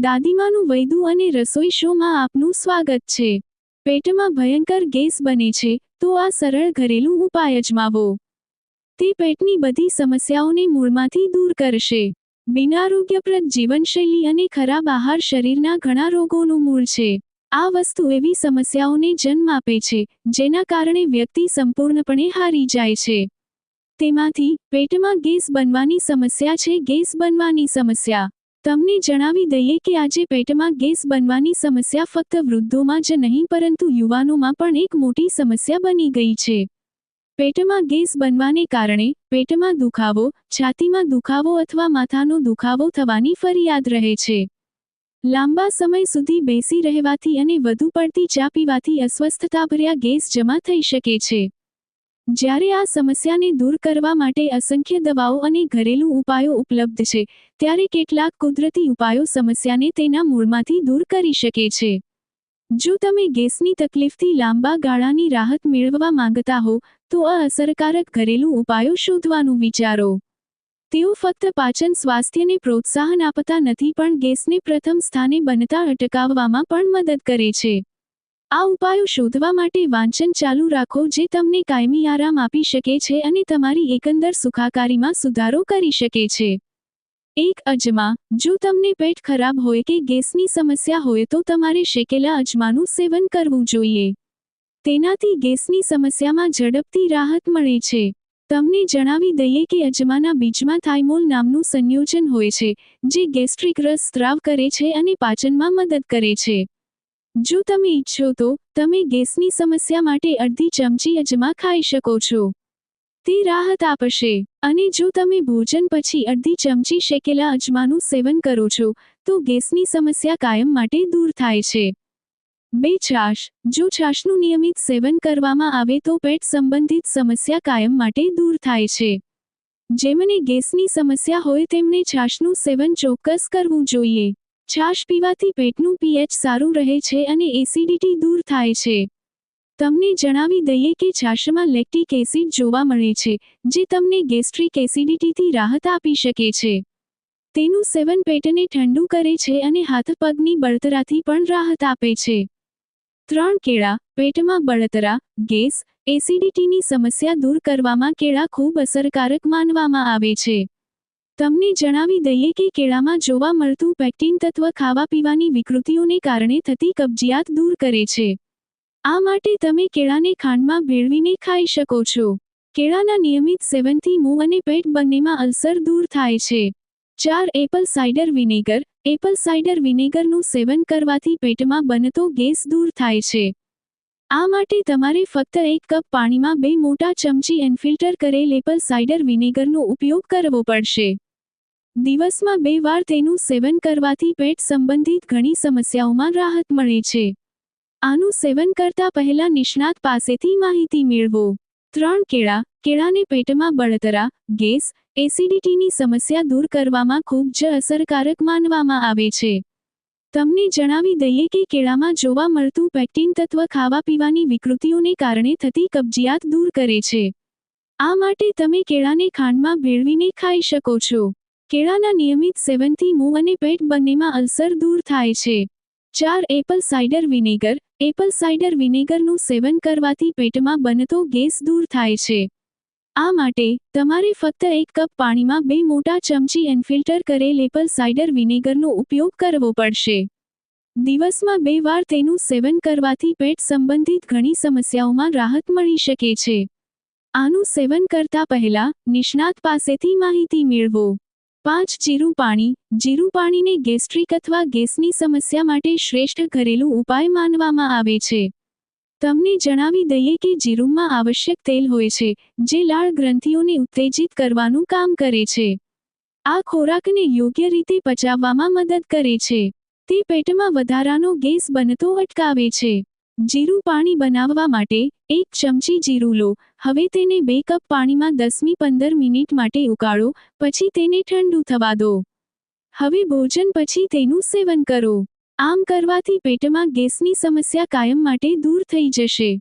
દાદીમાનું વૈદુ અને રસોઈ શોમાં આપનું સ્વાગત છે. પેટમાં ભયંકર ગેસ બને છે, તો આ સરળ ઘરેલું ઉપાય અજમાવો. તે પેટની બધી સમસ્યાઓને મૂળમાંથી દૂર કરશે. બિનારોગ્યપ્રદ જીવનશૈલી અને ખરાબ આહાર શરીરના ઘણા રોગોનું મૂળ છે. આ વસ્તુ એવી સમસ્યાઓને જન્મ આપે છે, જેના કારણે વ્યક્તિ સંપૂર્ણપણે હારી જાય છે. તેમાંથી પેટમાં ગેસ બનવાની સમસ્યા છે, ગેસ બનવાની સમસ્યા. તમને જણાવી દઈએ કે આજે પેટમાં ગેસ બનવાની સમસ્યા ફક્ત વૃદ્ધોમાં જ નહીં, પરંતુ યુવાનોમાં પણ એક મોટી સમસ્યા બની ગઈ છે. પેટમાં ગેસ બનવાને કારણે પેટમાં દુખાવો, છાતીમાં દુખાવો અથવા માથાનો દુખાવો થવાની ફરિયાદ રહે છે. લાંબા સમય સુધી બેસી રહેવાથી અને વધુ પડતી ચા પીવાથી અસ્વસ્થતાભર્યા ગેસ જમા થઈ શકે છે. જ્યારે આ સમસ્યાને દૂર કરવા માટે અસંખ્ય દવાઓ અને ઘરેલું ઉપાયો ઉપલબ્ધ છે, ત્યારે કેટલાક કુદરતી ઉપાયો સમસ્યાને તેના મૂળમાંથી દૂર કરી શકે છે. જો તમે ગેસની તકલીફથી લાંબા ગાળાની રાહત મેળવવા માંગતા હો, તો આ અસરકારક ઘરેલું ઉપાયો શોધવાનું વિચારો. તેઓ ફક્ત પાચન સ્વાસ્થ્યને પ્રોત્સાહન આપતા નથી પણ ગેસને પ્રથમ સ્થાને બનતા અટકાવવામાં પણ મદદ કરે છે. આ ઉપાયો શોધવા માટે વાંચન ચાલુ રાખો જે તમને કાયમી આરામ આપી શકે છે અને તમારી એકંદર સુખાકારીમાં સુધારો કરી શકે છે. એક, અજમા. જો તમને પેટ ખરાબ હોય કે ગેસની સમસ્યા હોય તો તમારે શેકેલા અજમાનું સેવન કરવું જોઈએ. તેનાથી ગેસની સમસ્યામાં ઝડપથી રાહત મળે છે. તમને જણાવી દઈએ કે અજમાના બીજમાં થાઇમોલ નામનું સંયોજન હોય છે, જે ગેસ્ટ્રિક રસ સ્ત્રાવ કરે છે અને પાચનમાં મદદ કરે છે. જો તમે ઈચ્છો તો, તમે ગેસની સમસ્યા માટે અડધી ચમચી અજમા ખાઈ શકો છો. તે રાહત આપશે. અને જો તમે ભોજન પછી અડધી ચમચી શેકેલા અજમાનું સેવન કરો છો, તો ગેસની સમસ્યા કાયમ માટે દૂર થાય છે. બે છાશ. જો છાશનું નિયમિત સેવન કરવામાં આવે તો પેટ સંબંધિત સમસ્યા કાયમ માટે દૂર થાય છે. જેમને ગેસની સમસ્યા હોય તેમને છાશનું સેવન ચોક્કસ કરવું જોઈએ. છાશ પીવાથી પેટનું પીએચ સારું રહે છે અને એસિડિટી દૂર થાય છે. તમને જણાવી દઈએ કે છાશમાં લેક્ટિક એસિડ જોવા મળે છે, જે તમને ગેસ્ટ્રિક એસિડિટીથી રાહત આપી શકે છે. તેનું સેવન પેટને ઠંડુ કરે છે અને હાથ પગની બળતરાથી પણ રાહત આપે છે. ત્રણ કેળા, પેટમાં બળતરા, ગેસ, એસિડિટીની સમસ્યા દૂર કરવામાં કેળા ખૂબ અસરકારક માનવામાં આવે છે. તમને જણાવી દઈએ કે કેળામાં જોવા મળતું પેક્ટિન તત્વ ખાવા પીવાની વિકૃતિઓને કારણે થતી કબજિયાત દૂર કરે છે. આ માટે તમે કેળાને ખાંડમાં ભેળવીને ખાઈ શકો છો. કેળાના નિયમિત સેવનથી મોં અને પેટ બંનેમાં અલ્સર દૂર થાય છે. ચાર apple cider vinegar. Apple cider વિનેગરનું સેવન કરવાથી પેટમાં બનતો ગેસ દૂર થાય છે. આ માટે તમારે ફક્ત એક કપ પાણીમાં બે મોટા ચમચી એનફિલ્ટર કરેલ એપલ સાઇડર વિનેગરનો ઉપયોગ કરવો પડશે. દિવસમાં બે વાર તેનું સેવન કરવાથી પેટ સંબંધિત ઘણી સમસ્યાઓમાં રાહત મળે છે. આનું સેવન કરતા પહેલા નિષ્ણાત પાસેથી માહિતી મેળવો. ત્રણ કેળા, કેળાને પેટમાં બળતરા, ગેસ, એસિડિટીની સમસ્યા દૂર કરવામાં ખૂબ જ અસરકારક માનવામાં આવે છે. તમને જણાવી દઈએ કે કેળામાં જોવા મળતું પેક્ટિન તત્વ ખાવા પીવાની વિકૃતિઓને કારણે થતી કબજિયાત દૂર કરે છે. આ માટે તમે કેળાને ખાંડમાં ભેળવીને ખાઈ શકો છો. કેળાના નિયમિત સેવનથી મોં અને પેટ બંનેમાં અલ્સર દૂર થાય છે. ચાર apple cider vinegar. Apple cider વિનેગરનું સેવન કરવાથી પેટમાં બનતો ગેસ દૂર થાય છે. આ માટે તમારે ફક્ત એક કપ પાણીમાં બે મોટા ચમચી એનફિલ્ટર કરેલ એપલ સાઇડર વિનેગરનો ઉપયોગ કરવો પડશે. દિવસમાં બે વાર તેનું સેવન કરવાથી પેટ સંબંધિત ઘણી સમસ્યાઓમાં રાહત મળી શકે છે. આનું સેવન કરતા પહેલા નિષ્ણાત પાસેથી માહિતી મેળવો. પાંચ જીરું પાણી. જીરું પાણીને ગેસ્ટ્રિક અથવા ગેસની સમસ્યા માટે શ્રેષ્ઠ ઘરેલું ઉપાય માનવામાં આવે છે. તમને જણાવી દઈએ કે જીરુંમાં આવશ્યક તેલ હોય છે, જે લાળ ગ્રંથિઓને ઉત્તેજિત કરવાનું કામ કરે છે. આ ખોરાકને યોગ્ય રીતે પચાવવામાં મદદ કરે છે. તે પેટમાં વધારાનો ગેસ બનતો અટકાવે છે. જીરું પાણી બનાવવા માટે એક ચમચી જીરું લો. હવે તેને બે કપ પાણીમાં દસમી પંદર મિનિટ માટે ઉકાળો, પછી તેને ઠંડુ થવા દો. હવે ભોજન પછી તેનું સેવન કરો. આમ કરવાથી પેટમાં ગેસની સમસ્યા કાયમ માટે દૂર થઈ જશે.